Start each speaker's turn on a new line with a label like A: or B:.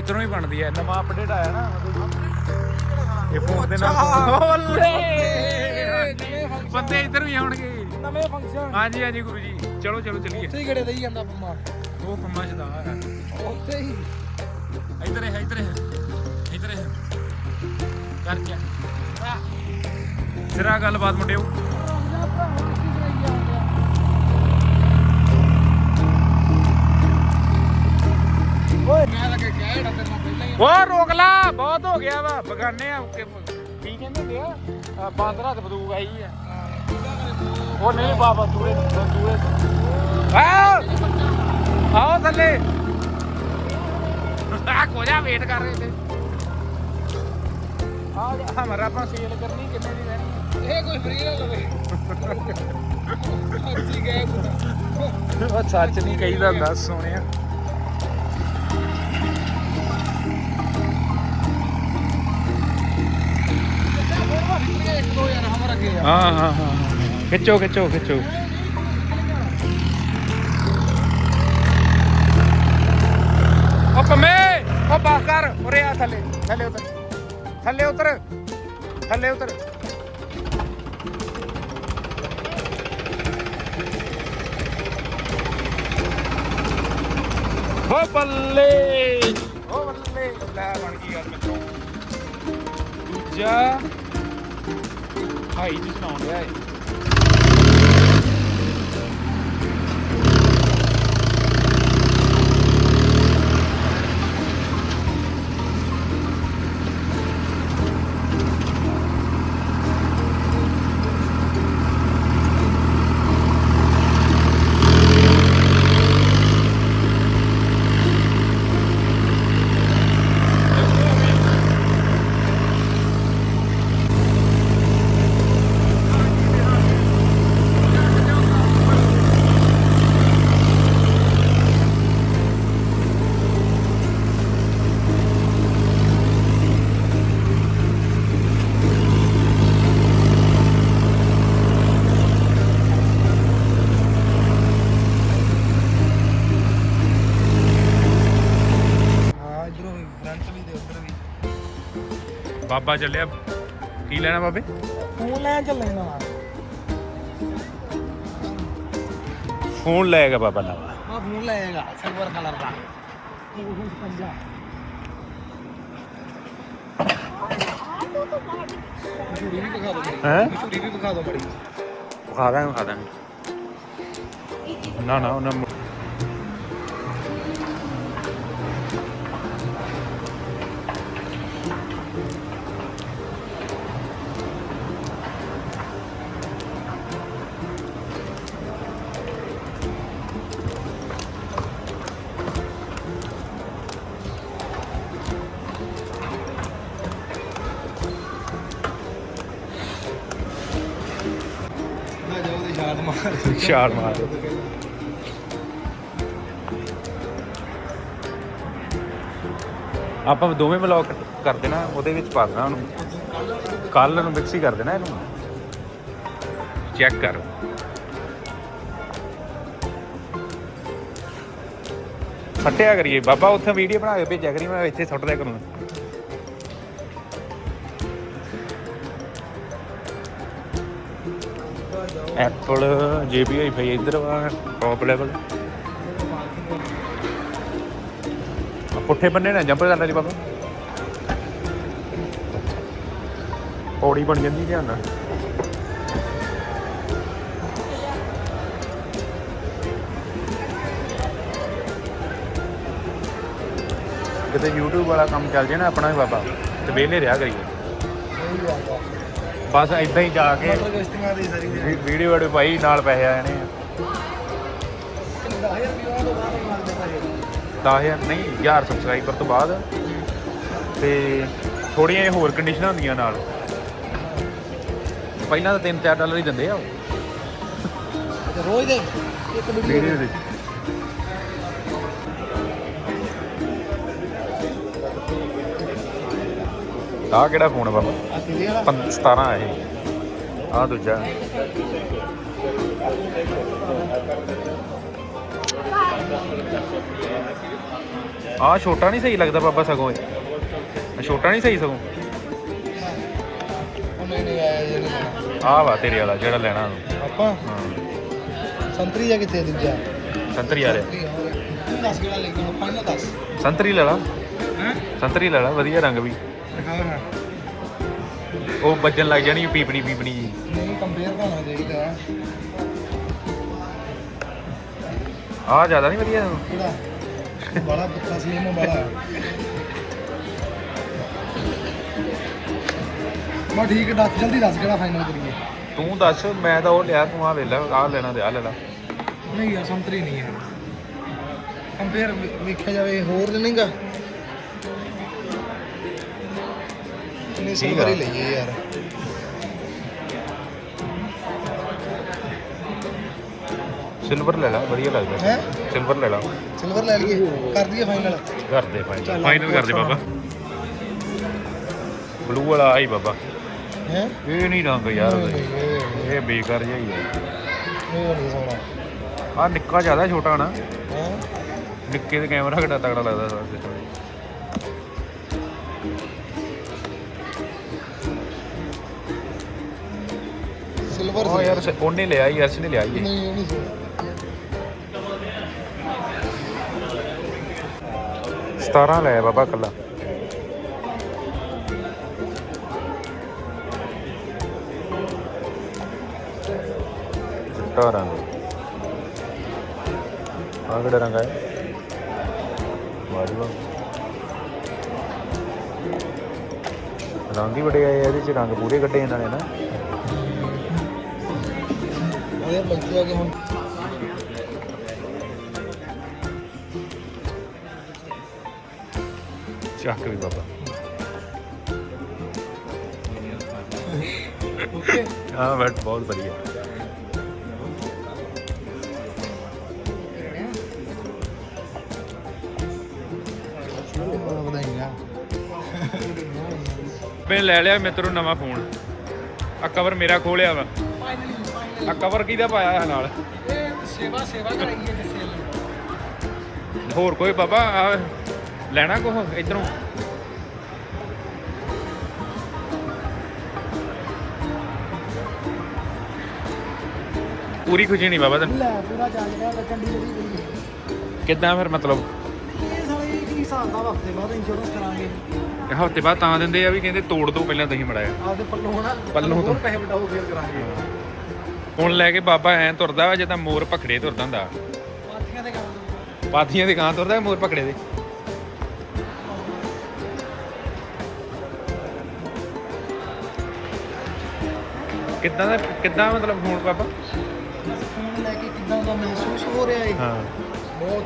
A: ਇਧਰੋਂ ਹੀ ਬਣਦੀ ਹੈ ਨਵਾਂ ਅਪਡੇਟ ਆਇਆ ਨਾ। ਇਹ ਫੋਨ ਦੇ ਨਾਲ ਬੰਦੇ ਇਧਰ ਵੀ ਆਉਣਗੇ।
B: ਨਵੇਂ ਫੰਕਸ਼ਨ
A: ਹਾਂਜੀ ਹਾਂਜੀ ਗੁਰੂ ਜੀ। ਚਲੋ ਚਲੋ ਚਲੀਏ।
B: ਉੱਥੇ ਹੀ ਗੜੇ ਦੇਈ ਜਾਂਦਾ ਪੰਮਾ।
A: ਉਹ ਪੰਮਾ ਹੈ
B: ਉੱਥੇ ਹੀ।
A: ਇਧਰ ਹੈ ਇਧਰ ਹੈ ਇਧਰ ਹੈ ਕਰ ਕੇ ਸਿਰਾ ਗੱਲਬਾਤ ਮੁੰਡਿਓ
B: ਓਏ ਮੈਂ ਤਾਂ ਕਿ ਕਹਿ ਡਾ ਤੇਰੇ ਨਾਲ ਪਹਿਲਾਂ ਹੀ
A: ਉਹ ਰੋਕ ਲਾ। ਬਹੁਤ ਹੋ ਗਿਆ ਵਾ। ਬਗਾਨੇ ਆ ਕਿ- ਕੀ ਕਹਿੰਦੇ ਹੁੰਦੇ ਆ? ਆ, ਬਾਂਦਰ ਹੱਥ ਬੰਦੂਕ ਆਈ ਆ। ਉਹ ਨਹੀਂ ਬਾਬਾ ਦੂਰੇ ਦੂਰੇ ਆ ਆਓ! ਥੱਲੇ। ਆ ਕੋਜਾ ਵੇਟ ਕਰ ਰਹੇ ਤੇ ਆ ਹਮਾਰਾ ਆਪਾਂ ਸੇਲ ਕਰਨੀ ਕਿੰਨੇ ਦੀ ਰਹਿਣੀ
B: ਇਹ ਕੋਈ ਫ੍ਰੀ ਨਾ ਲਵੇ। ਅੱਛੀ ਗਏ ਪੁੱਤ।
A: ਉਹ ਸੱਚ ਨਹੀਂ ਕਹੀਦਾ ਹੁੰਦਾ ਸੋਹਣਿਆ।
B: ਇੱਕ ਦੋ ਯਾਰ ਹਮਰ ਅੱਗੇ ਆ
A: ਹਾਂ ਹਾਂ ਹਾਂ ਖਿੱਚੋ ਖਿੱਚੋ ਖਿੱਚੋ ਉਹ ਪੰਮੇ ਉਹ ਬਾਸ ਕਰ ਉਰੇ ਆ ਥੱਲੇ ਥੱਲੇ ਉਤਰ ਥੱਲੇ ਉਤਰ ਥੱਲੇ ਉਤਰ ਹੋ ਭਾਈ ਜੀ ਬੱਲੇ ਲੈ ਬਾਬਾ ਚੱਲਿਆ। ਕੀ ਲੈਣਾ ਬਾਬੇ?
B: ਫੋਨ ਲੈ ਚੱਲੇ ਨਾ
A: ਫੋਨ ਲੈਗਾ ਬਾਬਾ ਨਵਾਂ
B: ਆ ਫੋਨ ਲਏਗਾ ਸਿਲਵਰ ਕਲਰ ਦਾ ਮਸ਼ਹੂਰੀ ਵੀ ਦਿਖਾ ਦੋ।
A: ਹੈਂ?
B: ਮਸ਼ਹੂਰੀ ਵੀ ਦਿਖਾ ਦੋ ਬੜੀ
A: ਖਾ ਦਾਂਗੇ ਖਾ ਦਾਂਗੇ। ਨਾ ਨਾ ਉਹਨਾਂ
B: ਮਾਰ
A: ਛਾਲ ਮਾਰ। ਆਪਾਂ ਦੋਵੇਂ ਬਲੌਗ ਕਰ ਦੇਣਾ ਉਹਦੇ ਵਿੱਚ ਪਾ ਦੇਣਾ ਉਹਨੂੰ। ਕੱਲ ਨੂੰ ਮਿਕਸ ਹੀ ਕਰ ਦੇਣਾ ਇਹਨੂੰ। ਚੈੱਕ ਕਰ। ਸੱਟਿਆ ਕਰੀਏ। ਬਾਬਾ, ਉੱਥੇ ਵੀਡੀਓ ਬਣਾ ਕੇ ਭੇਜਿਆ ਕਰੀ ਮੈਂ ਇੱਥੇ ਸੁੱਟ ਦਿਆ ਕਰੂੰਗਾ। ਐਪਲ ਜੇਬੀ ਭਾਈ, ਇੱਧਰ ਵਾ ਟੌਪ ਲੈਵਲ ਪੁੱਠੇ ਬੰਨੇ ਨਾ, ਜੰਪ ਕਰਨਾ ਜੀ ਬਾਬਾ। ਪੌੜੀ ਬਣ ਜਾਂਦੀ ਧਿਆਨ ਨਾਲ। ਕਿਤੇ YouTube ਵਾਲਾ ਕੰਮ ਚੱਲ ਜੇ ਨਾ ਆਪਣਾ ਵੀ ਬਾਬਾ, ਤੇ ਵਿਹਲੇ ਰਿਹਾ ਕਰੀਏ। ਬਸ ਇਦਾਂ ਹੀ ਜਾ ਕੇ
B: ਮਟਰ ਗਸਟਿੰਗਾਂ ਦੀ ਸਾਰੀ
A: ਵੀ- ਵੀਡੀਓ ਵਾਲੇ ਭਾਈ ਨਾਲ ਪੈਸੇ ਆ ਜਾਣੇ ਆ।
B: 10000 ਵੀਡੀਓ ਤੋਂ ਬਾਅਦ ਮਾਰਦੇ ਭਾਈ
A: 10000 ਨਹੀਂ 1000 ਸਬਸਕ੍ਰਾਈਬਰ ਤੋਂ ਬਾਅਦ। ਤੇ ਥੋੜੀਆਂ ਜਿਹੀਆਂ ਹੋਰ ਕੰਡੀਸ਼ਨਾਂ ਹੁੰਦੀਆਂ ਨਾਲ। ਪਹਿਲਾਂ ਤਾਂ 3-4 ਡਾਲਰ ਹੀ ਦਿੰਦੇ ਆ ਉਹ।
B: ਅੱਛਾ ਰੋਜ਼ ਦੇ? ਇੱਕ ਵੀਡੀਓ
A: ਵੀਡੀਓ ਦੇ। ਆਹ ਕਿਹੜਾ ਫੋਨ ਆ ਬਾਬਾ?
B: ਆ ਕਿਹਦੇ ਵਾਲਾ
A: ਪੰ- 17 ਆ ਇਹ ਦੂਜਾ। ਆ ਛੋਟਾ ਨਹੀਂ ਸਹੀ ਲੱਗਦਾ ਬਾਬਾ ਸਗੋਂ ਇਹ। ਛੋਟਾ ਨਹੀਂ ਸਹੀ ਸਗੋਂ।
B: ਲੈਣਾ।
A: ਆ ਵਾ ਤੇਰੇ ਵਾਲਾ ਜਿਹੜਾ ਲੈਣਾ
B: ਆਪਾਂ? ਸੰਤਰੀ ਜਾਂ ਕਿੱਥੇ ਦੂਜਾ?
A: ਸੰਤਰੀ ਆ ਰਿਹਾ।
B: ਦੱਸ ਕਿਹੜਾ ਲੈ ਕੇ ਫਾਈਨਲ ਦੱਸ।
A: ਸੰਤਰੀ ਲੈ ਲਾ। ਸੰਤਰੀ ਲੈ ਲਾ ਵਧੀਆ ਰੰਗ ਵੀ।
B: ਦਿਖਾਓ ਹਾਂ
A: ਉਹ ਵੱਜਣ ਲੱਗ ਜਾਣੀ ਪੀਪਣੀ ਪੀਪਣੀ ਜੀ।
B: ਨਹੀਂ ਕੰਪੇਅਰ ਕਰਨਾ ਚਾਹੀਦਾ
A: ਆ ਜ਼ਿਆਦਾ ਨਹੀਂ ਵਧੀਆ।
B: ਕਿਹੜਾ? ਬੜਾ ਪੁੱਤਰਾ ਸਲੀਮ ਬੜਾ ਬਾ ਠੀਕ ਦੱਸ ਜਲਦੀ ਦੱਸ ਕਿਹੜਾ ਫਾਈਨਲ ਕਰੀਏ।
A: ਤੂੰ ਦੱਸ ਮੈਂ ਤਾਂ ਉਹ ਲਿਆ ਤੂੰ ਆ ਲੈ ਲੈ ਆ ਲੈਣਾ ਤੇ ਆ ਲੈ ਲਾ।
B: ਨਹੀਂ ਯਾਰ ਸੰਤਰੀ ਨਹੀਂ ਹੈ। ਕੰਪੇਅਰ ਵੇਖਿਆ ਜਾਵੇ ਹੋਰ ਨਹੀਂਗਾ। ਨਹੀਂ
A: ਠੀਕ
B: ਸਿਲਵਰ ਹੀ। ਲਈਏ ਯਾਰ।
A: ਸਿਲਵਰ ਲੈ ਲਾ ਵਧੀਆ ਲੱਗਦਾ।
B: ਹੈ?
A: ਸਿਲਵਰ ਲੈ ਲਾ।
B: ਸਿਲਵਰ ਲੈ ਲਈਏ? ਕਰ ਦਈਏ ਫਾਈਨਲ
A: ਕਰ ਦੇ ਫਾਈਨਲ ਫਾਈਨਲ ਕਰ ਦੇ ਬਾਬਾ। ਬਲੂ ਵਾਲਾ ਆਈ ਬਾਬਾ।
B: ਹੈ?
A: ਇਹ ਨਹੀਂ ਰੰਗ ਯਾਰ ਇਹ ਬੇਕਾਰ ਜਿਹਾ ਹੀ ਹੈ
B: ਇਹ ਨਹੀਂ ਸੋਹਣਾ।
A: ਆ ਨਿੱਕਾ ਜ਼ਿਆਦਾ ਛੋਟਾ ਨਾ। ਨਿੱਕੇ ਦੇ ਕੈਮਰਾ ਕਿੱਡਾ ਤਗੜਾ ਲੱਗਦਾ ਸਾਰਾ।
B: ਸਿਲਵਰ
A: ਉਹ ਯਾਰ ਸ- ਉਹਨੇ ਲਿਆ ਹੀ ਅਰਸ਼ ਨੇ ਲਿਆ ਹੀ
B: ਨਹੀਂ ਇਹ ਨਹੀਂ ਸੋਹਣਾ
A: 17 ਲਿਆ ਬਾਬਾ ਕੱਲਾ ਚਿੱਟਾ ਰੰਗ ਆਹ ਕਿਹੜਾ ਰੰਗ ਹੈ ਵਾਹ ਰੰਗ ਹੀ ਬੜੇ ਆਏ ਆ ਇਹਦੇ ਚ ਰੰਗ ਪੂਰੇ ਕੱਢੇ ਇਹਨਾਂ ਨੇ ਨਾ
B: ਆ ਕੇ ਹੁਣ।
A: ਚੱਕ ਵੀ ਬਾਬਾ।
B: ਓਕੇ।
A: ਹਾਂ ਬਟ ਬਹੁਤ ਵਧੀਆ। ਮੈਂ ਲੈ ਲਿਆ ਮਿੱਤਰੋਂ ਨਵਾਂ ਫੋਨ। ਆ ਕਵਰ ਮੇਰਾ ਖੋਲਿਆ ਵਾ। ਆ ਕਵਰ ਕਿਹਦਾ ਪਾਇਆ ਹੈ ਨਾਲ?
B: ਇਹ ਸੇਵਾ ਸੇਵਾ ਕਰਾਈਏ ਤੇ ਸੇਲ
A: ਹੋਰ ਕੋਈ ਬਾਬਾ ਲੈਣਾ ਕੋ ਇਧਰੋਂ? ਪੂਰੀ ਖੁਸ਼ੀ ਨਹੀਂ ਬਾਬਾ ਤੈਨੂੰ?
B: ਲੈ ਪੂਰਾ ਰਿਹਾ ਲੱਗਣ ਦੀ ਜਿਹੜੀ ਗਈ
A: ਕਿੱਦਾਂ ਫਿਰ ਮਤਲਬ?
B: ਇਹ ਸਾਲੇ ਕੀ ਹਿਸਾਬ ਦਾ ਹਫ਼ਤੇ ਬਾਅਦ ਇੰਸ਼ੋਰੈਂਸ ਕਰਾਂਗੇ।
A: ਹਫ਼ਤੇ ਬਾਅਦ ਤਾਂ ਦਿੰਦੇ ਆ ਵੀ ਕਹਿੰਦੇ ਤੋੜ ਦੋ ਪਹਿਲਾਂ ਤੁਸੀਂ ਮੜਾਇਆ
B: ਆਪਦੇ ਪੱਲੋਂ ਹੋਣਾ
A: ਪੱਲੋਂ ਤੋਂ।
B: ਹੋਰ ਪੈਸੇ ਵਟਾਓ ਫੇਰ ਕਰਾਂਗੇ।
A: ਹੁਣ ਲੈ ਕੇ ਬਾਬਾ ਐਂ ਤੁਰਦਾ ਵਾ ਜਿੱਦਾਂ ਮੋਰ ਪਖੜੇ ਤੁਰਦਾ ਹੁੰਦਾ।
B: ਪਾਥੀਆਂ ਦੇ ਕੰਮ
A: ਪਾਥੀਆਂ ਦੇ ਕਾਂ ਤੁਰਦਾ ਮੋਰ ਪਖੜੇ ਦੇ। ਕਿੱਦਾਂ ਦਾ ਕਿੱਦਾਂ ਮਤਲਬ ਫੋਨ ਬਾਬਾ?
B: ਫੋਨ ਲੈ ਕੇ ਕਿਦਾਂ ਦਾ ਮਹਿਸੂਸ ਹੋ ਰਿਹਾ ਹੈ
A: ਹਾਂ।
B: ਬਹੁਤ